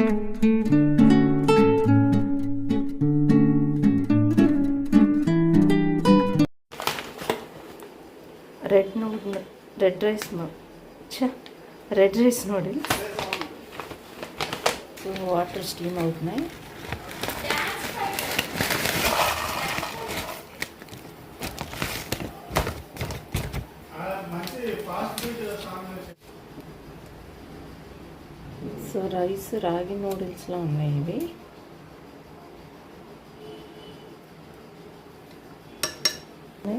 Red noodle red rice ఛ red rice noodles. Water steam అవుతున్నాయి. So rice ragi నూడిల్స్లో ఉన్నాయి ఇవి.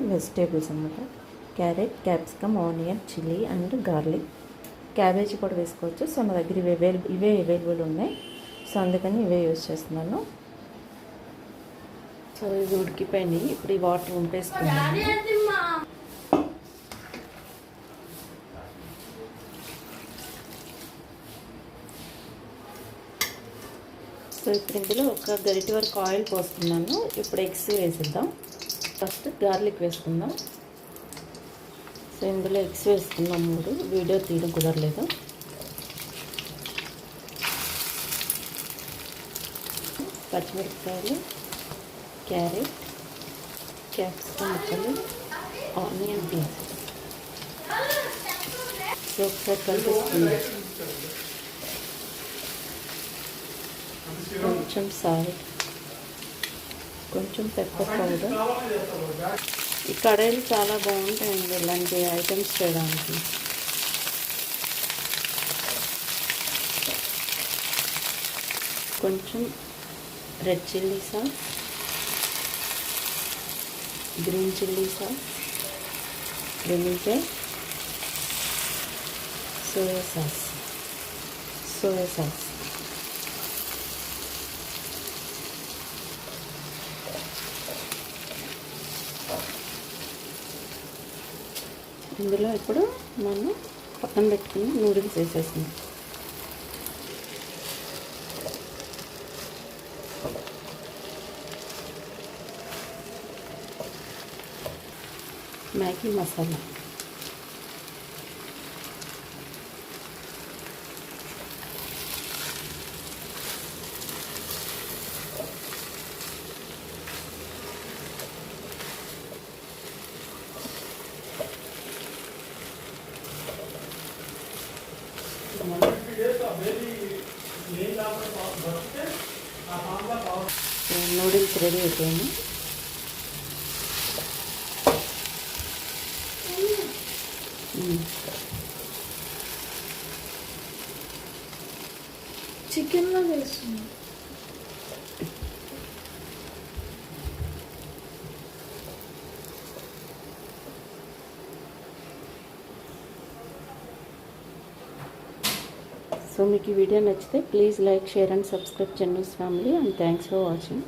వెజిటేబుల్స్ అన్నమాట. Carrot capsicum onion chilli and garlic. Cabbage కూడా వేసుకోవచ్చు. సో నా దగ్గర ఇవి అవైలబుల్ ఇవే అవైలబుల్ ఉన్నాయి. సో అందుకని ఇవే యూజ్ చేస్తున్నాను. సో ఇవి ఉడికిపోయినాయి. ఇప్పుడు ఈ వాటర్ ఉంపేసుకున్నాను సో ఇప్పుడు ఇందులో ఒక గరిటె వరకు ఆయిల్ పోస్తున్నాను. ఇప్పుడు ఎగ్స్ వేసిద్దాం. ఫస్ట్ గార్లిక్ వేసుకుందాం. సో ఇందులో ఎగ్స్ వేసుకున్నాం మూడు. వీడియో తీయడం కుదరలేదు. పచ్చిమిరపకాయలు క్యారెట్ క్యాప్సికమ్ ముక్కలు ఆనియన్ పీస్ సో ఒకసారి కలిపిస్తున్నాం కొంచెం సాల్ట్ కొంచెం పెప్పర్ పౌడర్ ఈ కడాయిలు చాలా బాగుంటాయండి ఇలాంటి ఐటమ్స్ చేయడానికి. కొంచెం red chilli sauce green chilli sauce vinegar soya sauce soya sauce ఇందులో ఇప్పుడు మనం పక్కన పెట్టుకుని నూడిల్స్ వేసేసింది మ్యాగీ మసాలా. నూడిల్స్ రెడీ అయిపోయింది చికెన్లో తెలుస్తుంది సో మీకు ఈ వీడియో నచ్చితే please like share and subscribe Chennu's family and thanks for watching